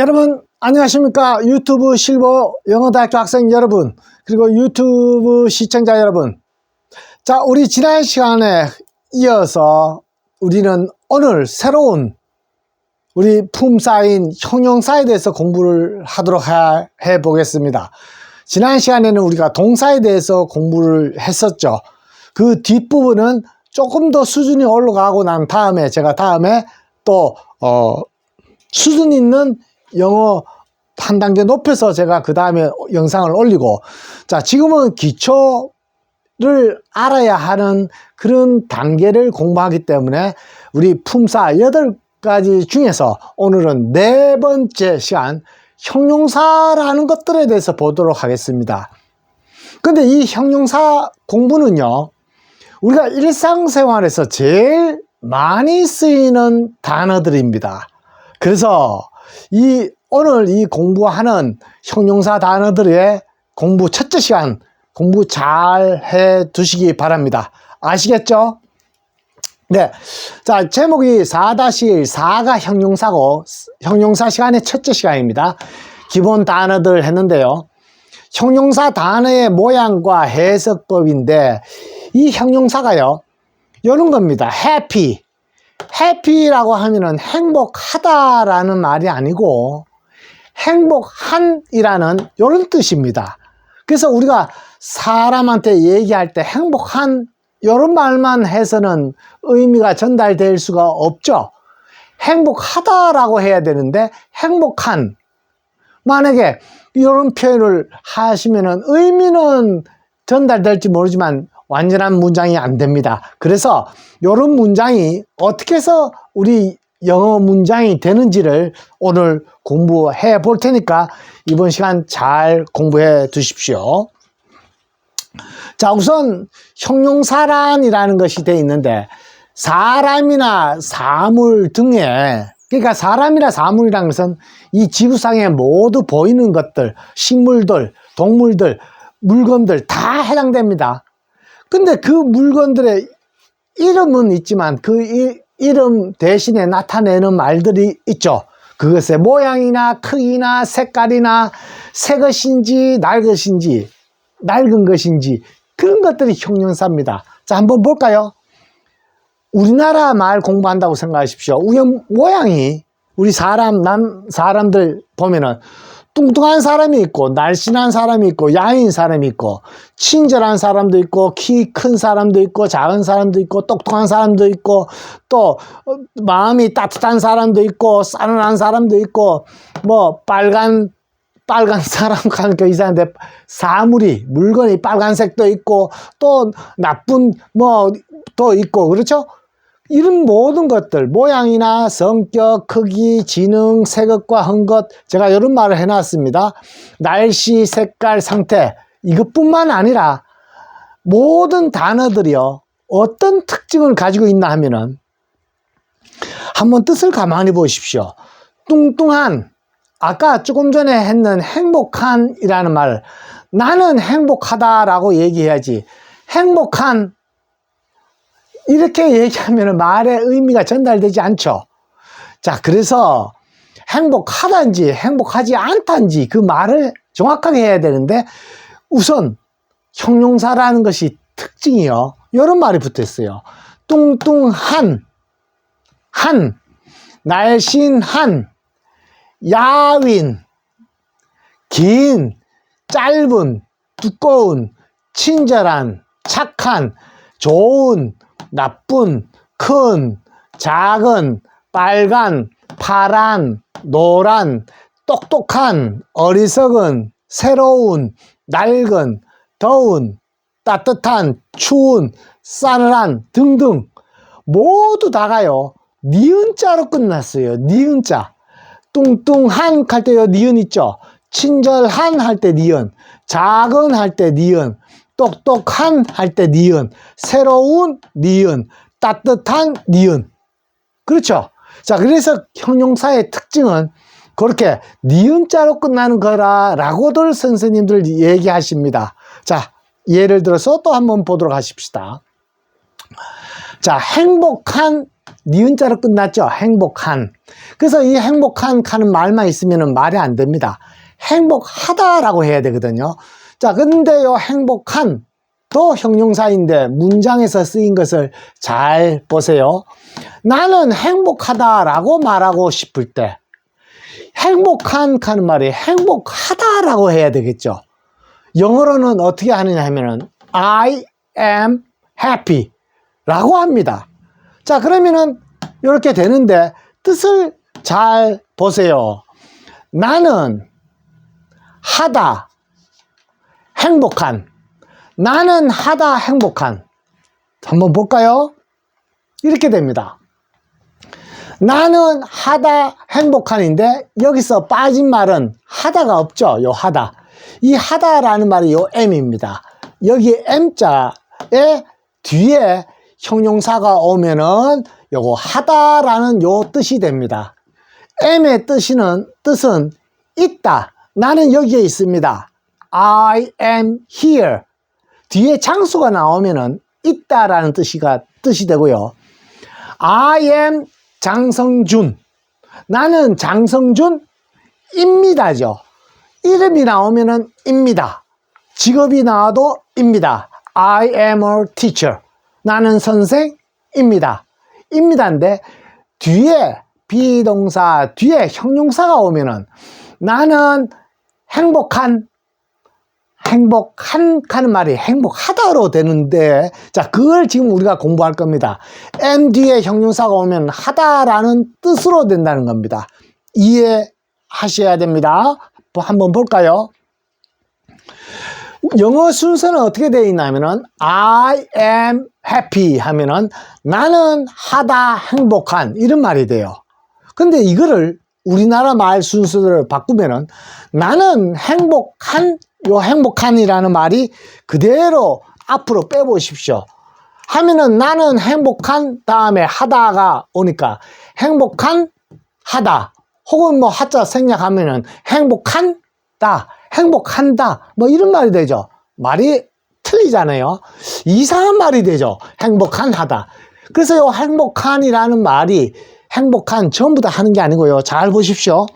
여러분 안녕하십니까? 유튜브 실버 영어대학교 학생 여러분 그리고 유튜브 시청자 여러분. 자 우리 지난 시간에 이어서 우리는 오늘 새로운 우리 품사인 형용사에 대해서 공부를 하도록 하- 해보겠습니다. 지난 시간에는 우리가 동사에 대해서 공부를 했었죠. 그 뒷부분은 조금 더 수준이 올라가고 난 다음에 제가 다음에 또 어, 수준 있는 영어 한 단계 높여서 제가 그 다음에 영상을 올리고 자 지금은 기초를 알아야 하는 그런 단계를 공부하기 때문에 우리 품사 여덟 가지 중에서 오늘은 네 번째 시간 형용사라는 것들에 대해서 보도록 하겠습니다. 근데 이 형용사 공부는요 우리가 일상생활에서 제일 많이 쓰이는 단어들입니다. 그래서 이 오늘 이 공부하는 형용사 단어들의 공부 첫째 시간 공부 잘 해 두시기 바랍니다. 아시겠죠? 네. 자, 제목이 4-1, 4가 형용사고, 형용사 시간의 첫째 시간입니다. 기본 단어들 했는데요. 형용사 단어의 모양과 해석법인데, 이 형용사가요, 요런 겁니다. happy. Happy라고 하면은 행복하다라는 말이 아니고 행복한이라는 이런 뜻입니다. 그래서 우리가 사람한테 얘기할 때 행복한 이런 말만 해서는 의미가 전달될 수가 없죠. 행복하다라고 해야 되는데 행복한 만약에 이런 표현을 하시면은 의미는 전달될지 모르지만 완전한 문장이 안 됩니다. 그래서 이런 문장이 어떻게 해서 우리 영어 문장이 되는지를 오늘 공부해 볼 테니까 이번 시간 잘 공부해 두십시오. 자, 우선 형용사란이라는 것이 되어 있는데 사람이나 사물 등에 그러니까 사람이나 사물이라는 것은 이 지구상에 모두 보이는 것들, 식물들, 동물들, 물건들 다 해당됩니다. 근데 그 물건들의 이름은 있지만 그 이, 이름 대신에 나타내는 말들이 있죠. 그것의 모양이나 크기나 색깔이나 새 것인지 날 것인지 낡은 것인지 그런 것들이 형용사입니다. 자, 한번 볼까요? 우리나라 말 공부한다고 생각하십시오. 우연 모양이 우리 사람 남 사람들 보면은 뚱뚱한 사람이 있고 날씬한 사람이 있고 야인 사람이 있고 친절한 사람도 있고 키 큰 사람도 있고 작은 사람도 있고 똑똑한 사람도 있고 또 어, 마음이 따뜻한 사람도 있고 싸늘한 사람도 있고 뭐 빨간 빨간 사람 하니까 이상한데 사물이 물건이 빨간색도 있고 또 나쁜 뭐 또 있고 그렇죠? 이런 모든 것들 모양이나 성격, 크기, 지능, 색것과 흥것 제가 이런 말을 해놨습니다. 날씨, 색깔, 상태 이것뿐만 아니라 모든 단어들이요 어떤 특징을 가지고 있나 하면은 한번 뜻을 가만히 보십시오. 뚱뚱한 아까 조금 전에 했는 행복한이라는 말 나는 행복하다라고 얘기해야지 행복한 이렇게 얘기하면 말의 의미가 전달되지 않죠. 자, 그래서 행복하단지 행복하지 않단지 그 말을 정확하게 해야 되는데 우선 형용사라는 것이 특징이요. 이런 말이 붙어 있어요. 뚱뚱한, 한, 날씬한, 야윈, 긴, 짧은, 두꺼운, 친절한, 착한, 좋은, 나쁜, 큰, 작은, 빨간, 파란, 노란, 똑똑한, 어리석은, 새로운, 낡은, 더운, 따뜻한, 추운, 싸늘한 등등 모두 다가요. 니은자로 끝났어요. 니은자. 뚱뚱한 할 때요 니은 있죠. 친절한 할 때 니은, 작은 할 때 니은, 똑똑한 할 때 니은, 새로운 니은, 따뜻한 니은. 그렇죠? 자, 그래서 형용사의 특징은 그렇게 니은자로 끝나는 거라라고들 선생님들 얘기하십니다. 자, 예를 들어서 또 한번 보도록 하십시다. 자, 행복한 니은자로 끝났죠. 행복한. 그래서 이 행복한 하는 말만 있으면 말이 안 됩니다. 행복하다라고 해야 되거든요. 자, 근데 요 행복한 또 형용사인데 문장에서 쓰인 것을 잘 보세요. 나는 행복하다라고 말하고 싶을 때 행복한 하는 말이 행복하다라고 해야 되겠죠. 영어로는 어떻게 하느냐 하면은 I am happy 라고 합니다. 자, 그러면은 이렇게 되는데 뜻을 잘 보세요. 나는 하다 행복한 나는 하다 행복한 한번 볼까요? 이렇게 됩니다. 나는 하다 행복한인데 여기서 빠진 말은 하다가 없죠. 요 하다. 이 하다라는 말이 요 M입니다. 여기 M자에 뒤에 형용사가 오면은 요거 하다라는 요 뜻이 됩니다. M의 뜻은 뜻은 있다. 나는 여기에 있습니다. I am here. 뒤에 장수가 나오면은 있다라는 뜻이가 뜻이 되고요. I am 장성준. 나는 장성준 입니다죠. 이름이 나오면은 입니다. 직업이 나와도 입니다. I am a teacher. 나는 선생입니다. 입니다인데 뒤에 비동사 뒤에 형용사가 오면은 나는 행복한 행복한 하는 말이 행복하다로 되는데 자 그걸 지금 우리가 공부할 겁니다. M 뒤에 형용사가 오면 하다라는 뜻으로 된다는 겁니다. 이해하셔야 됩니다. 한번 볼까요? 영어 순서는 어떻게 되어 있냐면은 I am happy 하면은 나는 하다 행복한 이런 말이 돼요. 근데 이거를 우리나라 말 순서를 바꾸면은 나는 행복한 요 행복한이라는 말이 그대로 앞으로 빼보십시오. 하면은 나는 행복한 다음에 하다가 오니까 행복한 하다 혹은 뭐 하자 생략하면은 행복한다 행복한다 뭐 이런 말이 되죠. 말이 틀리잖아요. 이상한 말이 되죠. 행복한 하다. 그래서 요 행복한이라는 말이 행복한 전부 다 하는 게 아니고요. 잘 보십시오.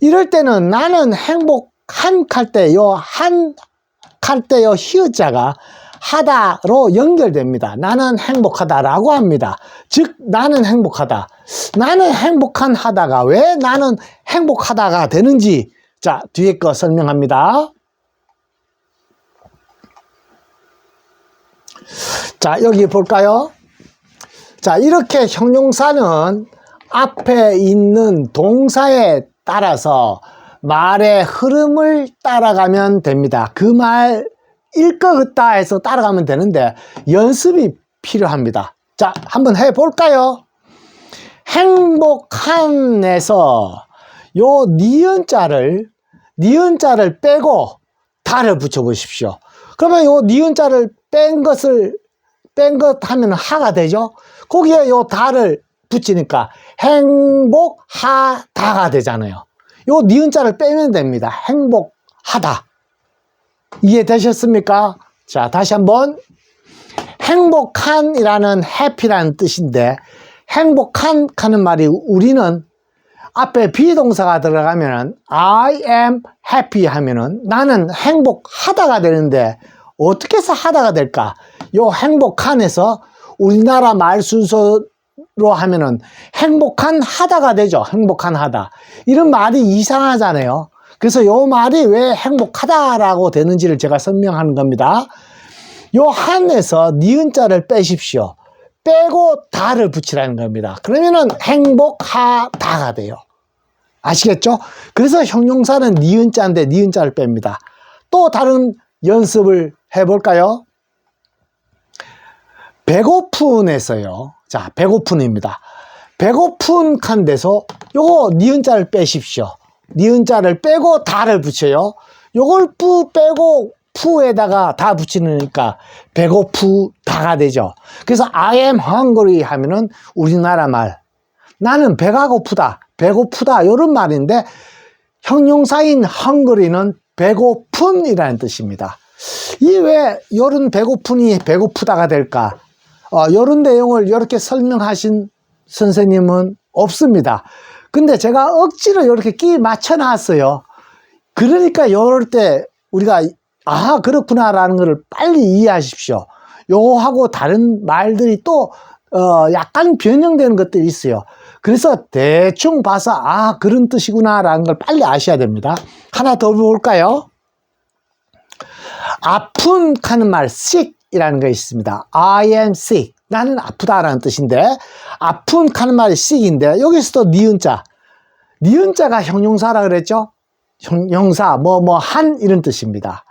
이럴 때는 나는 행복 한할때요한할때요 히읗자가 하다로 연결됩니다. 나는 행복하다라고 합니다. 즉 나는 행복하다. 나는 행복한 하다가 왜 나는 행복하다가 되는지 자 뒤에 거 설명합니다. 자 여기 볼까요? 자, 이렇게 형용사는 앞에 있는 동사에 따라서 말의 흐름을 따라가면 됩니다. 그말 일거긋다 해서 따라가면 되는데 연습이 필요합니다. 자, 한번 해 볼까요? 행복한에서 요 니은자를 니은자를 빼고 다를 붙여 보십시오. 그러면 요 니은자를 뺀 것을 뺀 것 하면 하가 되죠. 거기에 요 다를 붙이니까 행복하다가 되잖아요. 요 니은 자를 빼면 됩니다. 행복하다. 이해되셨습니까? 자, 다시 한번. 행복한이라는 happy라는 뜻인데, 행복한 하는 말이 우리는 앞에 비동사가 들어가면은 I am happy 하면은 나는 행복하다가 되는데 어떻게 해서 하다가 될까? 요 행복한에서 우리나라 말 순서 로 하면은 행복한 하다가 되죠. 행복한 하다. 이런 말이 이상하잖아요. 그래서 요 말이 왜 행복하다라고 되는지를 제가 설명하는 겁니다. 요 한에서 니은자를 빼십시오. 빼고 다를 붙이라는 겁니다. 그러면은 행복하다가 돼요. 아시겠죠? 그래서 형용사는 니은자인데 니은자를 뺍니다. 또 다른 연습을 해볼까요? 배고픈에서요. 자, 배고픈입니다. 배고픈 칸 데서 요거 니은자를 빼십시오. 니은자를 빼고 다를 붙여요. 요걸 뿌 빼고 푸에다가 다 붙이니까 배고프 다가 되죠. 그래서 I am hungry 하면은 우리나라 말 나는 배가 고프다, 배고프다 이런 말인데 형용사인 hungry는 배고픈이라는 뜻입니다. 이왜 요런 배고픈이 배고프다가 될까? 어, 이런 내용을 이렇게 설명하신 선생님은 없습니다. 근데 제가 억지로 이렇게 끼 맞춰 놨어요. 그러니까 이럴 때 우리가 아 그렇구나라는 것을 빨리 이해하십시오. 요거하고 다른 말들이 또 어, 약간 변형되는 것들이 있어요. 그래서 대충 봐서 아 그런 뜻이구나라는 걸 빨리 아셔야 됩니다. 하나 더 볼까요? 아픈 하는 말 sick 이라는 거 있습니다. I am sick. 나는 아프다 라는 뜻인데 아픈 하는 말이 sick인데 여기서도 니은자. 니은자가 형용사라 그랬죠? 형용사 뭐 뭐 한 이런 뜻입니다.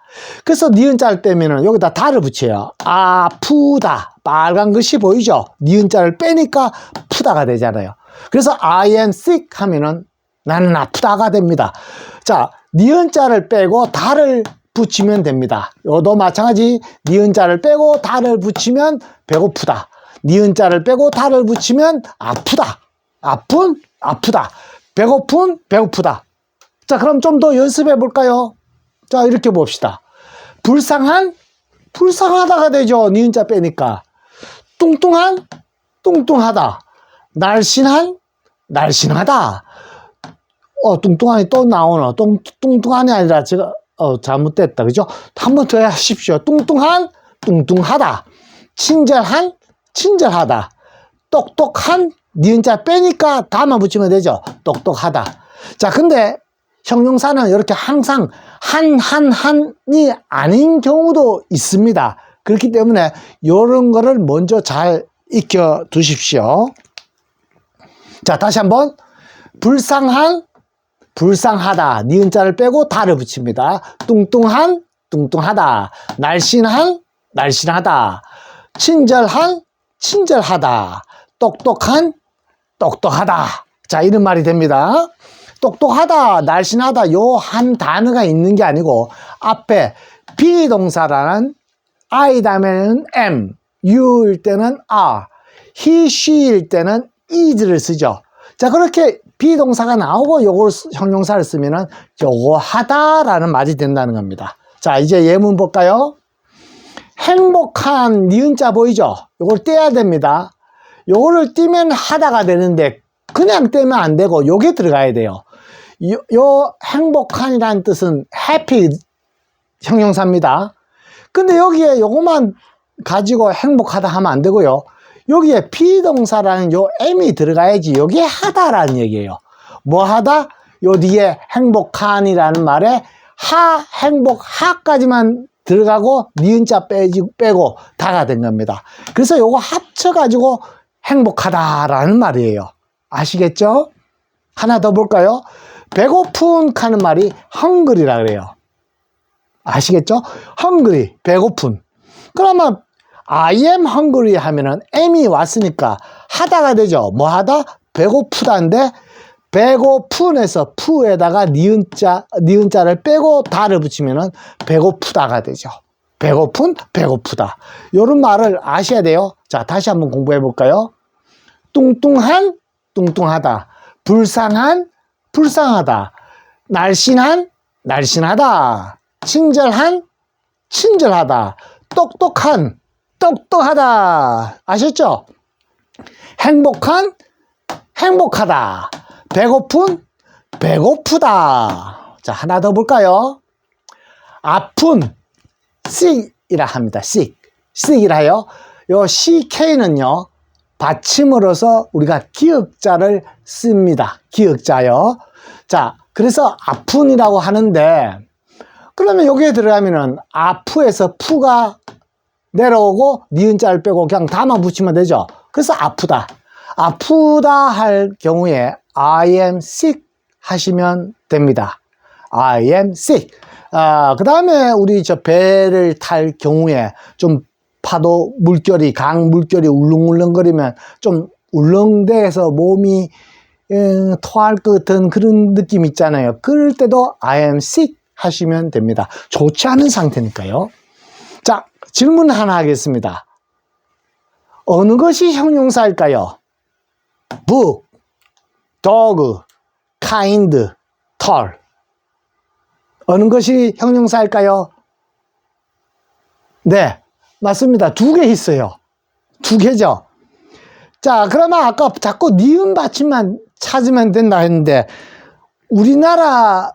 그래서 니은자를 빼면은 여기다 다를 붙여요. 아프다. 빨간 것이 보이죠? 니은자를 빼니까 푸다가 되잖아요. 그래서 I am sick 하면은 나는 아프다가 됩니다. 자, 니은자를 빼고 다를 붙이면 됩니다. 요도 마찬가지 니은 자를 빼고 다를 붙이면 배고프다. 니은 자를 빼고 다를 붙이면 아프다. 아픈 아프다. 배고픈 배고프다. 자, 그럼 좀 더 연습해 볼까요? 자, 이렇게 봅시다. 불쌍한 불쌍하다가 되죠. 니은 자 빼니까. 뚱뚱한 뚱뚱하다. 날씬한 날씬하다. 어, 뚱뚱한이 또 나오나. 뚱, 뚱뚱한이 아니라 제가 어, 잘못됐다. 그죠? 한 번 더 하십시오. 뚱뚱한 뚱뚱하다. 친절한 친절하다. 똑똑한 니은자 빼니까 다만 붙이면 되죠. 똑똑하다. 자, 근데 형용사는 이렇게 항상 한, 한, 한이 아닌 경우도 있습니다. 그렇기 때문에 이런 거를 먼저 잘 익혀 두십시오. 자, 다시 한번. 불쌍한, 불쌍하다. 니은자를 빼고 다를 붙입니다. 뚱뚱한, 뚱뚱하다. 날씬한, 날씬하다. 친절한, 친절하다. 똑똑한, 똑똑하다. 자, 이런 말이 됩니다. 똑똑하다, 날씬하다, 요 한 단어가 있는 게 아니고, 앞에 비동사라는 I 다음에는 M, U일 때는 R, He, She일 때는 is를 쓰죠. 자, 그렇게 비동사가 나오고 요걸 쓰- 형용사를 쓰면은 요거 하다라는 말이 된다는 겁니다. 자, 이제 예문 볼까요? 행복한 니은자 보이죠? 요걸 떼야 됩니다. 요거를 띄면 하다가 되는데 그냥 떼면 안 되고 요게 들어가야 돼요. 요, 요 행복한이라는 뜻은 happy 형용사입니다. 근데 여기에 요것만 가지고 행복하다 하면 안 되고요. 여기에 비동사라는 요 M이 들어가야지 여기에 하다라는 얘기예요. 뭐 하다? 요 뒤에 행복한이라는 말에 하, 행복, 하까지만 들어가고 니은자 빼고 다가 된 겁니다. 그래서 요거 합쳐가지고 행복하다라는 말이에요. 아시겠죠? 하나 더 볼까요? 배고픈 하는 말이 헝그리라 그래요. 아시겠죠? 헝그리, 배고픈. 그러면 I am hungry 하면은 M이 왔으니까 하다가 되죠. 뭐 하다? 배고프다인데 배고픈에서 푸에다가 니은자, 니은자를 빼고 다를 붙이면은 배고프다가 되죠. 배고픈, 배고프다. 요런 말을 아셔야 돼요. 자, 다시 한번 공부해 볼까요? 뚱뚱한, 뚱뚱하다. 불쌍한, 불쌍하다. 날씬한, 날씬하다. 친절한, 친절하다. 똑똑한, 똑똑하다. 아셨죠? 행복한, 행복하다. 배고픈, 배고프다. 자, 하나 더 볼까요? 아픈, sick이라 합니다. sick. sick이라 해요. 요 CK는요, 받침으로서 우리가 기역자를 씁니다. 기역자요. 자, 그래서 아픈이라고 하는데, 그러면 여기에 들어가면은 아프에서 푸가 내려오고 니은 자를 빼고 그냥 다만 붙이면 되죠. 그래서 아프다. 아프다 할 경우에 I am sick 하시면 됩니다. I am sick. 아, 그 다음에 우리 저 배를 탈 경우에 좀 파도 물결이, 강 물결이 울렁울렁거리면 좀 울렁대서 몸이 에, 토할 것 같은 그런 느낌 있잖아요. 그럴 때도 I am sick 하시면 됩니다. 좋지 않은 상태니까요. 자, 질문 하나 하겠습니다. 어느 것이 형용사일까요? book, dog, kind, tall. 어느 것이 형용사일까요? 네, 맞습니다. 두 개 있어요. 두 개죠. 자, 그러면 아까 자꾸 니은 받침만 찾으면 된다 했는데, 우리나라,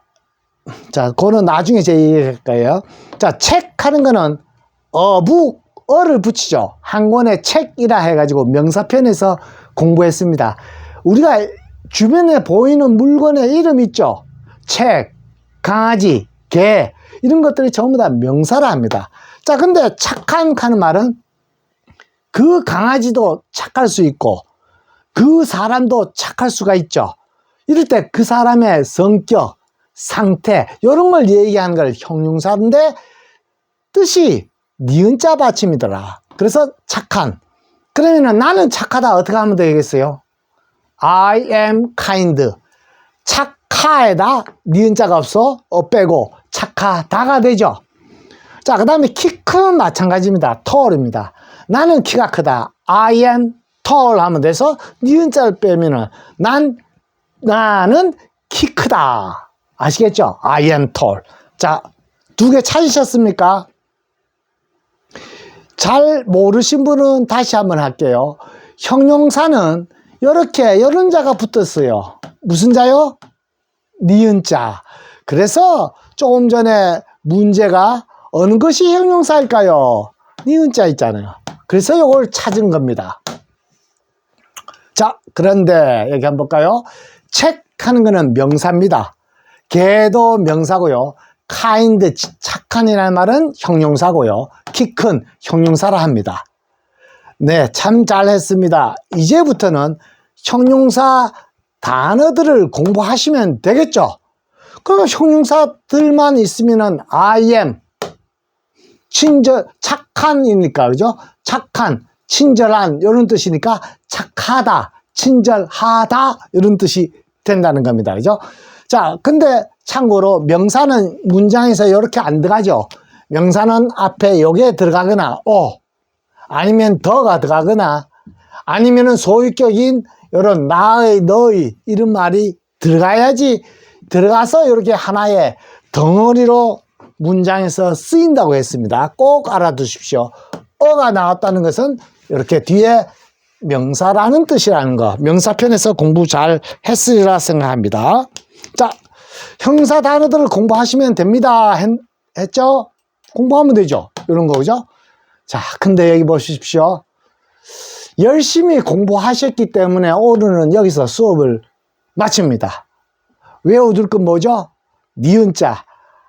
자, 그거는 나중에 제 얘기할 거예요. 자, 책 하는 거는 어부, 어를 붙이죠. 한 권의 책이라 해가지고 명사편에서 공부했습니다. 우리가 주변에 보이는 물건의 이름 있죠. 책, 강아지, 개, 이런 것들이 전부 다 명사라 합니다. 자, 근데 착한 하는 말은 그 강아지도 착할 수 있고 그 사람도 착할 수가 있죠. 이럴 때 그 사람의 성격, 상태 이런 걸 얘기하는 걸 형용사인데 뜻이 니은자 받침이더라. 그래서 착한. 그러면은 나는 착하다 어떻게 하면 되겠어요? I am kind. 착하에다 니은자가 없어 어 빼고 착하다가 되죠. 자, 그 다음에 키 큰 마찬가지입니다. tall입니다. 나는 키가 크다. I am tall 하면 돼서 니은자를 빼면은 난 나는 키 크다. 아시겠죠? I am tall. 자, 두 개 찾으셨습니까? 잘 모르신 분은 다시 한번 할게요. 형용사는 이렇게 이런 자가 붙었어요. 무슨 자요? 니은 자. 그래서 조금 전에 문제가 어느 것이 형용사일까요? 니은 자 있잖아요. 그래서 이걸 찾은 겁니다. 자, 그런데 여기 한번 볼까요? 책 하는 거는 명사입니다. 개도 명사고요. Kind, 착한이라는 말은 형용사고요. 키 큰 형용사라 합니다. 네, 참 잘했습니다. 이제부터는 형용사 단어들을 공부하시면 되겠죠? 그럼 형용사들만 있으면은 I am, 친절, 착한이니까, 그죠? 착한, 친절한, 이런 뜻이니까 착하다, 친절하다, 이런 뜻이 된다는 겁니다. 그죠? 자, 근데 참고로 명사는 문장에서 이렇게 안 들어가죠. 명사는 앞에 요게 들어가거나, 오, 아니면 더가 들어가거나, 아니면은 소유격인 이런 나의, 너의, 이런 말이 들어가야지, 들어가서 이렇게 하나의 덩어리로 문장에서 쓰인다고 했습니다. 꼭 알아두십시오. 어가 나왔다는 것은 이렇게 뒤에 명사라는 뜻이라는 거. 명사편에서 공부 잘 했으리라 생각합니다. 자, 형사 단어들을 공부하시면 됩니다. 했, 했죠? 공부하면 되죠. 이런 거죠. 자, 근데 여기 보십시오. 열심히 공부하셨기 때문에 오늘은 여기서 수업을 마칩니다. 외워둘 건 뭐죠? 니은자.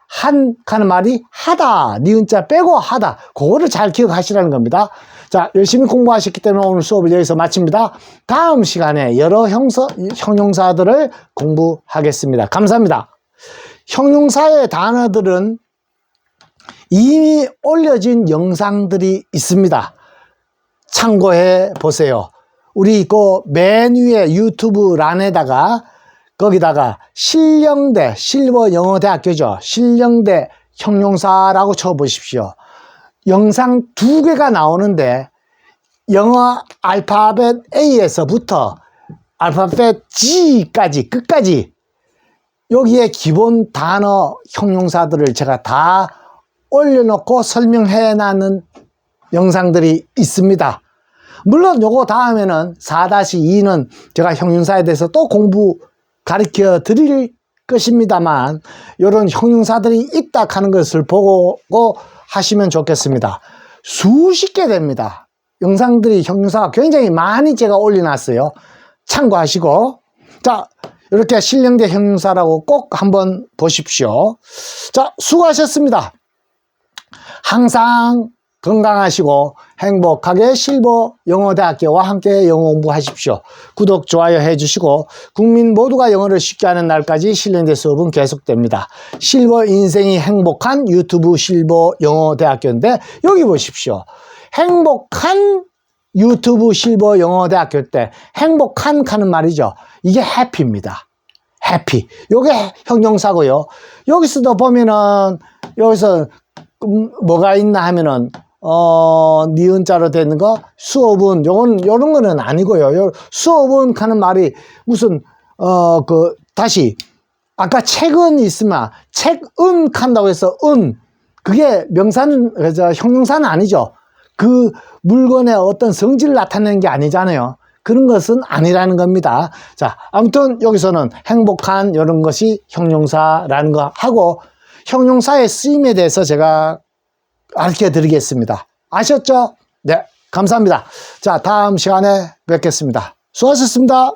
한 하는 말이 하다. 니은자 빼고 하다. 그거를 잘 기억하시라는 겁니다. 자, 열심히 공부하셨기 때문에 오늘 수업을 여기서 마칩니다. 다음 시간에 여러 형사, 형용사들을 공부하겠습니다. 감사합니다. 형용사의 단어들은 이미 올려진 영상들이 있습니다. 참고해 보세요. 우리 그맨 위에 유튜브 란에다가 거기다가 신령대 실버 영어대학교죠. 신령대 형용사라고 쳐보십시오. 영상 두 개가 나오는데 영어 알파벳 A에서부터 알파벳 G까지 끝까지 여기에 기본 단어 형용사들을 제가 다 올려놓고 설명해 놨는 영상들이 있습니다. 물론 요거 다음에는 4-2는 제가 형용사에 대해서 또 공부 가르쳐 드릴 것입니다만 이런 형용사들이 있다 하는 것을 보고 하시면 좋겠습니다. 수십 개 됩니다. 영상들이 형용사가 굉장히 많이 제가 올려놨어요. 참고하시고 자 이렇게 신령대 형용사라고 꼭 한번 보십시오. 자 수고하셨습니다. 항상 건강하시고 행복하게 실버 영어대학교와 함께 영어 공부하십시오. 구독, 좋아요 해주시고 국민 모두가 영어를 쉽게 하는 날까지 실린대 수업은 계속됩니다. 실버 인생이 행복한 유튜브 실버 영어대학교인데 여기 보십시오. 행복한 유튜브 실버 영어대학교 때 행복한 하는 말이죠. 이게 해피입니다. 해피. 요게 형용사고요. 여기서도 보면은 여기서 음, 뭐가 있나 하면은 어, 니은 자로 되는 거, 수업은, 요건, 요런 거는 아니고요. 요, 수업은 하는 말이 무슨, 어, 그, 다시, 아까 책은 있으면, 책은 한다고 해서, 은, 그게 명사는, 그저 형용사는 아니죠. 그 물건의 어떤 성질을 나타내는 게 아니잖아요. 그런 것은 아니라는 겁니다. 자, 아무튼 여기서는 행복한 이런 것이 형용사라는 거 하고 형용사의 쓰임에 대해서 제가 가르쳐 드리겠습니다. 아셨죠? 네, 감사합니다. 자, 다음 시간에 뵙겠습니다. 수고하셨습니다.